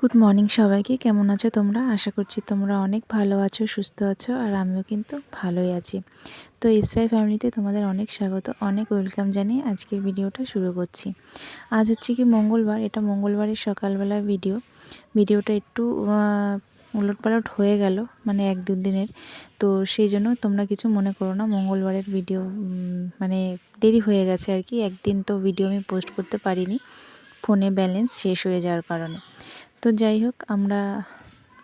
Good morning সবাইকে। কেমন আছো তোমরা? আশা করছি তোমরা অনেক ভালো আছো, সুস্থ আছো, আর আমিও কিন্তু ভালোই আছি। তো ইসরাই ফ্যামিলিতে তোমাদের অনেক স্বাগত, অনেক ওয়েলকাম জানিয়ে আজকের ভিডিওটা শুরু করছি। আজ হচ্ছে কি মঙ্গলবার, এটা মঙ্গলবারের সকালবেলা ভিডিও। ভিডিওটা একটু উলট পালট হয়ে গেল মানে এক দু দিনের। তো সেই জন্য তোমরা কিছু মনে করো না, মঙ্গলবারের ভিডিও মানে দেরি হয়ে গেছে আর কি। একদিন তো ভিডিও আমি পোস্ট করতে পারিনি, ফোনে ব্যালেন্স শেষ হয়ে যাওয়ার কারণে। তো যাই হোক, আমরা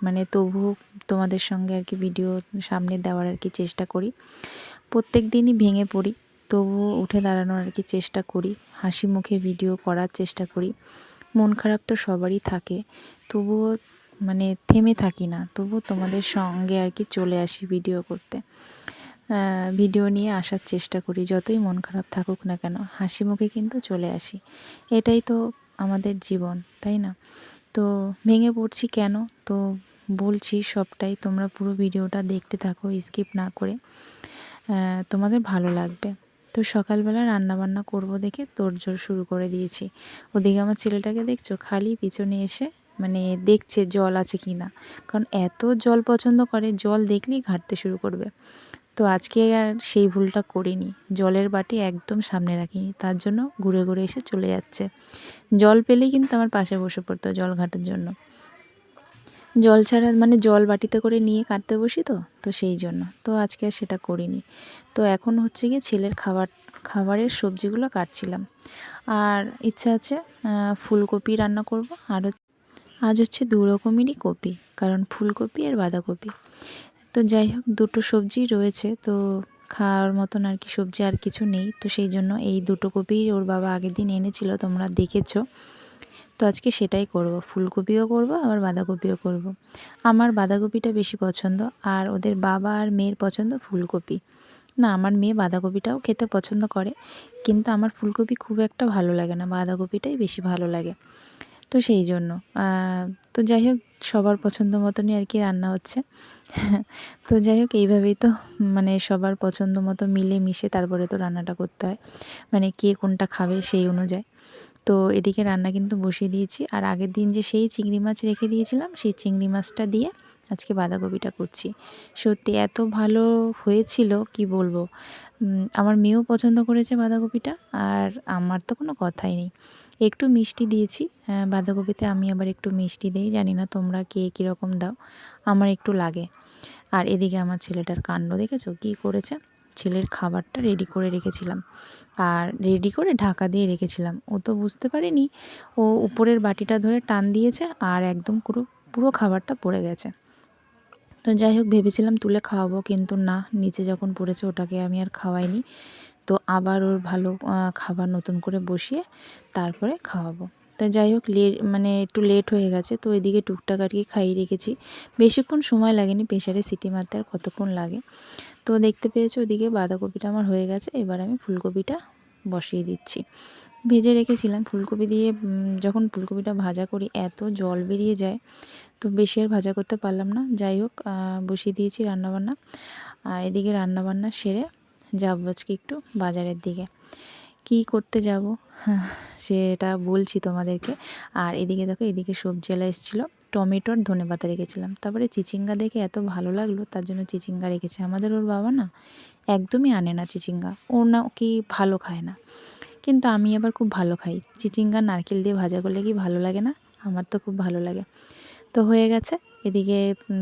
মানে তবুও তোমাদের সঙ্গে আর কি ভিডিও সামনে দেওয়ার আর কি চেষ্টা করি। প্রত্যেক দিনই ভেঙে পড়ি, তবুও উঠে দাঁড়ানোর আর কি চেষ্টা করি, হাসি মুখে ভিডিও করার চেষ্টা করি। মন খারাপ তো সবারই থাকে, তবুও মানে থেমে থাকি না তবু তোমাদের সঙ্গে আর কি চলে আসি ভিডিও করতে। ভিডিও নিয়ে আসার চেষ্টা করি, যতই মন খারাপ থাকুক না কেন, হাসি মুখে কিন্তু চলে আসি। এটাই তো আমাদের জীবন, তাই না? তো ভেঙে পড়ছি কেন? তো বলছি সবটাই, তোমরা পুরো ভিডিওটা দেখতে থাকো স্কিপ না করে। তোমাদের ভালো লাগবে। তো সকালবেলা রান্নাবান্না করব দেখে তোড়জোড় শুরু করে দিয়েছি। ওদিকে আমার ছেলেটাকে দেখছ, খালি পিছনে এসে মানে দেখছে জল আছে কি না কারণ এত জল পছন্দ করে, জল দেখলেই ঘাঁটতে শুরু করবে। তো আজকে আর সেই ভুলটা করিনি। জলের বাটি একদম সামনে রাখিনি। তার জন্য ঘুরে ঘুরে এসে চলে যাচ্ছে। জল পেলেই কিন্তু আমার পাশে বসে পড়তো জল ঘাটার জন্য। জল ছাড়া মানে জল বাটিতে করে নিয়ে কাটতে বসি তো তো সেই জন্য। তো আজকে আর সেটা করিনি। তো এখন হচ্ছে গিয়ে ছেলের খাবার, খাবারের সবজিগুলো কাটছিলাম। আর ইচ্ছা আছে ফুলকপি রান্না করব। আর আজ হচ্ছে দু রকমেরই কপি, কারণ ফুলকপি আর বাঁধাকপি। তো যাই হোক, দুটো সবজি রয়েছে, তো খাওয়ার মতন আর কি সবজি আর কিছু নেই। তো সেই জন্য এই দুটো কপি ওর বাবা আগের দিন এনেছিল, তোমরা দেখেছ। তো আজকে সেটাই করব। ফুলকপিও করব, আবার বাঁধাকপিও করব। আমার বাঁধাকপিটা বেশি পছন্দ, আর ওদের বাবা আর মেয়ের পছন্দ ফুলকপি। না, আমার মেয়ে বাঁধাকপিটাও খেতে পছন্দ করে, কিন্তু আমার ফুলকপি খুব একটা ভালো লাগে না। বাঁধাকপিটাই বেশি ভালো লাগে। তো সেই জন্য। তো যাই হোক, সবার পছন্দ মতনই আর কি রান্না হচ্ছে। তো যাই হোক, এইভাবেই তো মানে সবার পছন্দ মতো মিলে মিশে তারপরে তো রান্নাটা করতে হয়। মানে কে কোনটা খাবে সেই অনুযায়ী। তো এদিকে রান্না কিন্তু বসিয়ে দিয়েছি। আর আগের দিন যে সেই চিংড়ি মাছ রেখে দিয়েছিলাম, সেই চিংড়ি মাছটা দিয়ে আজকে বাঁধাকপিটা করছি। সত্যি এত ভালো হয়েছিল, কি বলব? আমার মেয়েও পছন্দ করেছে বাঁধাকপিটা আর আমার তো কোনো কথাই নেই। একটু মিষ্টি দিয়েছি বাঁধাকপিতে আমি আবার একটু মিষ্টি দিই, জানি না তোমরা কে কীরকম দাও, আমার একটু লাগে। আর এদিকে আমার ছেলেটার কাণ্ড দেখেছ? কী করেছে? ছেলের খাবারটা রেডি করে রেখেছিলাম। আর রেডি করে ঢাকা দিয়ে রেখেছিলাম। ও তো বুঝতে পারেনি, ও উপরের বাটিটা ধরে টান দিয়েছে আর একদম পুরো পুরো খাবারটা পড়ে গেছে। তো যাই হোক, ভেবেছিলাম তুলে খাওয়াবো, কিন্তু না, নিচে যখন পড়েছে ওটাকে আমি আর খাওয়াইনি। তো আবার ওর ভালো খাবার নতুন করে বসিয়ে তারপরে খাওয়াবো। তা যাই হোক লেট মানে একটু লেট হয়ে গেছে, তো এদিকে টুকটাক আর কি খাইয়ে রেখেছি। বেশিক্ষণ সময় লাগেনি প্রেশারে সিটি মারতে আর কতক্ষণ লাগে। তো দেখতে পেয়েছ, ওদিকে বাঁধাকপিটা আমার হয়ে গেছে, এবার আমি ফুলকপিটা বসিয়ে দিচ্ছি। ভেজে রেখেছিলাম, ফুলকপি দিয়ে যখন ফুলকপিটা ভাজা করি, এত জল বেরিয়ে যায় তো বেশি আর ভাজা করতে পারলাম না। যাই হোক বসিয়ে দিয়েছি রান্নাবান্না। আর এদিকে রান্নাবান্না সেরে যাব আজকে একটু বাজারের দিকে। কি করতে যাব? সেটা বলছি তোমাদেরকে। আর এদিকে দেখো, এদিকে সবজিওয়ালা এসেছিল। টমেটোর ধনে পাতা রেখেছিলাম। তারপরে চিচিঙ্গা দেখে এত ভালো লাগল, তার জন্য চিচিঙ্গা রেখেছে। আমাদের ওর বাবা না একদমই আনে না চিচিঙ্গা। ওর না কি ভালো খায় না। কিন্তু আমি আবার খুব ভালো খাই। চিচিঙ্গা নারকেল দিয়ে ভাজা করলে কি ভালো লাগে না? আমার তো খুব ভালো লাগে। তো হয়ে গেছে। এদিকে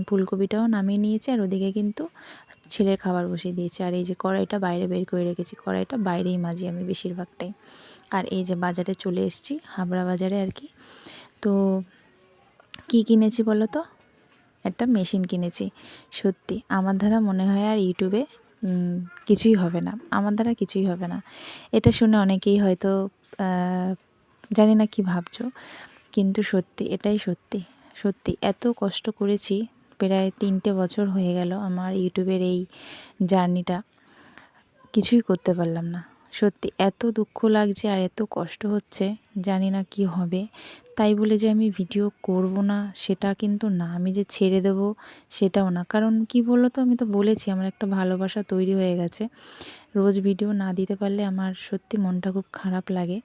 ফুলকপিটাও নামিয়ে নিয়েছে আর ওদিকে কিন্তু ছেলের খাবার বসিয়ে দিয়েছে। আর এই যে কড়াইটা বাইরে বের করে রেখেছি, কড়াইটা বাইরেই মাজি আমি বেশিরভাগটাই। আর এই যে বাজারে চলে এসেছি, হাবড়া বাজারে আর কি। তো কি কিনেছি বলো তো? একটা মেশিন কিনেছি, সত্যি। আমার দ্বারা মনে হয় আর ইউটিউবে কিছুই হবে না। আমার দ্বারা কিছুই হবে না। এটা শুনে অনেকেই হয়তো জানি না কি ভাবছ, কিন্তু সত্যি, এটাই সত্যি। সত্যি, এত কষ্ট করেছি, প্রায় তিনটে বছর হয়ে গেল আমার ইউটিউবের এই জার্নিটা। কিছুই করতে পারলাম না। সত্যি, এত দুঃখ লাগছে আর এত কষ্ট হচ্ছে, জানি না কি হবে। তাই বলে যে আমি ভিডিও করব না, সেটা কিন্তু না। আমি যে ছেড়ে দেব, সেটাও না। কারণ কি বলো তো আমি তো বলেছি, আমার একটা ভালোবাসা তৈরি হয়ে গেছে। রোজ ভিডিও না দিতে পারলে আমার সত্যি মনটা খুব খারাপ লাগে।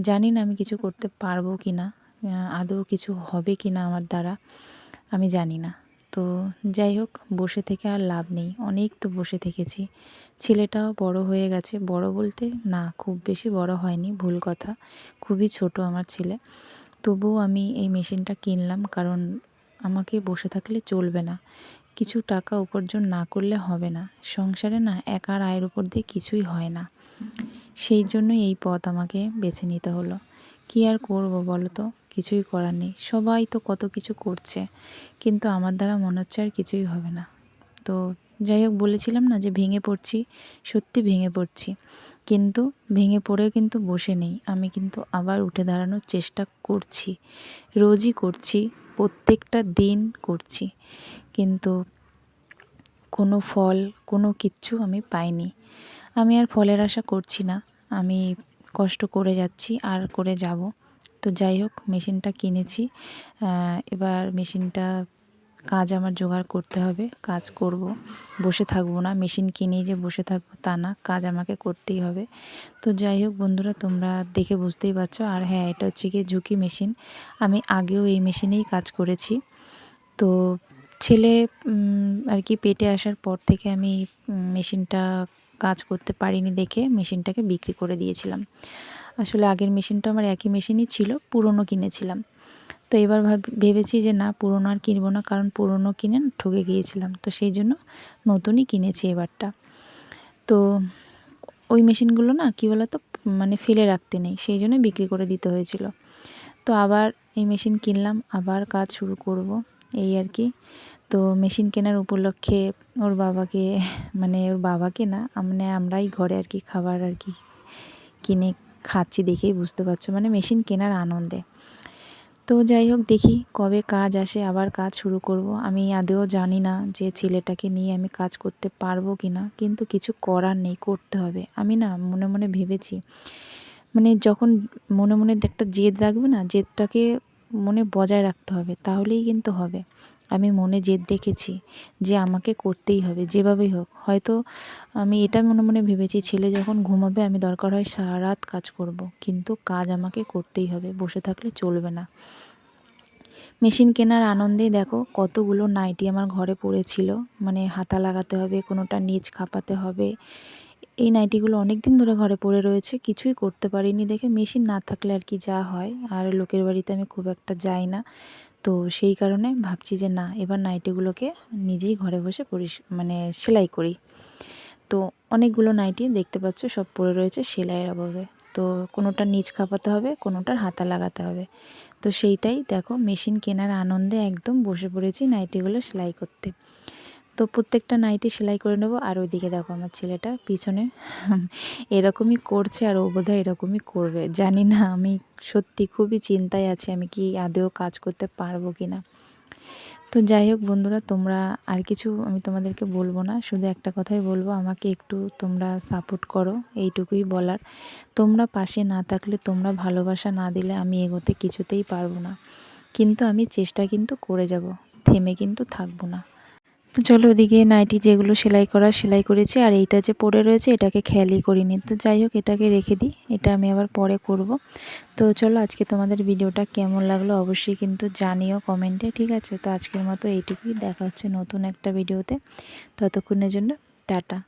জানি না আমি কিছু করতে পারব কি না। আদৌ কিছু হবে কি না আমার দ্বারা, আমি জানি না। তো যাই হোক, বসে থেকে আর লাভ নেই। অনেক তো বসে থেকেছি। ছেলেটাও বড় হয়ে গেছে। বড় বলতে না, খুব বেশি বড় হয়নি, ভুল কথা। খুবই ছোট আমার ছেলে। তবুও আমি এই মেশিনটা কিনলাম কারণ আমাকে বসে থাকলে চলবে না। কিছু টাকা উপার্জন না করলে হবে না। সংসারে না, একার আয়ের উপর দিয়ে কিছুই হয় না। সেই জন্যই এই পথ আমাকে বেছে নিতে হলো। কী আর করব বলো তো? কিছুই করার নেই। সবাই তো কত কিছু করছে, কিন্তু আমার দ্বারা মনে হচ্ছে আর কিছুই হবে না। তো যাই হোক, বলেছিলাম না যে ভেঙে পড়ছি, সত্যি ভেঙে পড়ছি। কিন্তু ভেঙে পড়েও কিন্তু বসে নেই। আমি কিন্তু আবার উঠে দাঁড়ানোর চেষ্টা করছি, রোজই করছি, প্রত্যেকটা দিন করছি। কিন্তু কোনো ফল, কোনো কিচ্ছু আমি পাইনি। আমি আর ফলের আশা করছি না। আমি কষ্ট করে যাচ্ছি, আর করে যাব। তো যাই হোক, মেশিনটা কিনেছি। এবার মেশিনটা কাজ আমার জোগাড় করতে হবে। কাজ করব, বসে থাকব না। মেশিন কিনেই যে বসে থাকব তা না, কাজ আমাকে করতেই হবে। তো যাই হোক বন্ধুরা, তোমরা দেখে বুঝতেই পারছ। আর হ্যাঁ এটা হচ্ছে গিয়ে ঝুঁকি মেশিন। আমি আগেও এই মেশিনেই কাজ করেছি। তো ছেলে আর কি পেটে আসার পর থেকে আমি মেশিনটা কাজ করতে পারিনি দেখে, মেশিনটাকে বিক্রি করে দিয়েছিলাম। আসলে আগের মেশিনটা আমার একই মেশিনই ছিল, পুরনো কিনেছিলাম। তো এবার ভেবেছি যে না, পুরনো আর কিনবো না, কারণ পুরনো কিনে ঠকে গিয়েছিলাম। তো সেই জন্য নতুনই কিনেছি এবারটা। তো ওই মেশিনগুলো না, কী বলতো মানে ফেলে রাখতে নেই, সেই জন্য বিক্রি করে দিতে হয়েছিল। তো আবার এই মেশিন কিনলাম, আবার কাজ শুরু করব, এই আর কি। তো মেশিন কেনার উপলক্ষে ওর বাবাকে মানে ওর বাবাকে না মানে আমরাই ঘরে আর কি খাবার আর কি কিনে খাচ্ছি দেখেই বুঝতে পারছ মানে মেশিন কেনার আনন্দে। তো যাই হোক, দেখি কবে কাজ আসে, আবার কাজ শুরু করব। আমি আদেও জানি না যে ছেলেটাকে নিয়ে আমি কাজ করতে পারব কি না কিন্তু কিছু করার নেই, করতে হবে। আমি না মনে মনে ভেবেছি মানে যখন মনে মনে একটা জেদ রাখবে না, জেদটাকে মনে বজায় রাখতে হবে, তাহলেই কিন্তু হবে আমি মনে জেদ রেখেছি যে আমাকে করতেই হবে, যেভাবেই হোক হয়তো আমি এটা মনে মনে ভেবেছি, ছেলে যখন ঘুমাবে আমি দরকার হয় সারা রাত কাজ করব। কিন্তু কাজ আমাকে করতেই হবে, বসে থাকলে চলবে না মেশিন কেনার আনন্দেই দেখো কতগুলো নাইটি আমার ঘরে পড়েছিল মানে হাতা লাগাতে হবে, কোনোটা নিচ খাপাতে হবে এই নাইটিগুলো অনেক দিন ধরে ঘরে পড়ে রয়েছে, কিছুই করতে পারিনি দেখে। মেশিন না থাকলে আর কি যা হয়, আর লোকের বাড়িতে আমি খুব একটা যাই না। তো সেই কারণে ভাবছি যে না, এবার নাইটিগুলোকে নিজেই ঘরে বসে পরিস মানে সেলাই করি। তো অনেকগুলো নাইটি দেখতে পাচ্ছ, সব পড়ে রয়েছে সেলাইয়ের অভাবে। তো কোনোটা নিচ খাপাতে হবে, কোনোটার হাতা লাগাতে হবে। তো সেইটাই দেখো, মেশিন কেনার আনন্দে একদম বসে পড়েছি নাইটিগুলো সেলাই করতে। তো প্রত্যেকটা নাইটি সেলাই করে নেব। আর ওইদিকে দেখো আমার ছেলেটা পিছনে। এরকমই করছে আর ও বোধহয় এরকমই করবে। জানি না, আমি সত্যি খুবই চিন্তায় আছি, আমি কি আদেও কাজ করতে পারব কি না তো যাই হোক বন্ধুরা, তোমরা আর কিছু আমি তোমাদেরকে বলব না। শুধু একটা কথাই বলব, আমাকে একটু তোমরা সাপোর্ট করো, এইটুকুই বলার। তোমরা পাশে না থাকলে, তোমরা ভালোবাসা না দিলে আমি এগোতে কিছুতেই পারব না। কিন্তু আমি চেষ্টা কিন্তু করে যাব, থেমে কিন্তু থাকব না। তো চলো ওদিকে নাইটি যেগুলো সেলাই করা সেলাই করেছি, আর এইটা যে পড়ে রয়েছে এটাকে খেয়ালই করিনি। তো যাই হোক, এটাকে রেখে দিই, এটা আমি আবার পরে করব। তো চলো আজকে তোমাদের ভিডিওটা কেমন লাগল অবশ্যই কিন্তু জানিও কমেন্টে, ঠিক আছে? তো আজকের মতো এইটুকুই, দেখা হচ্ছে নতুন একটা ভিডিওতে। ততক্ষণের জন্য টাটা।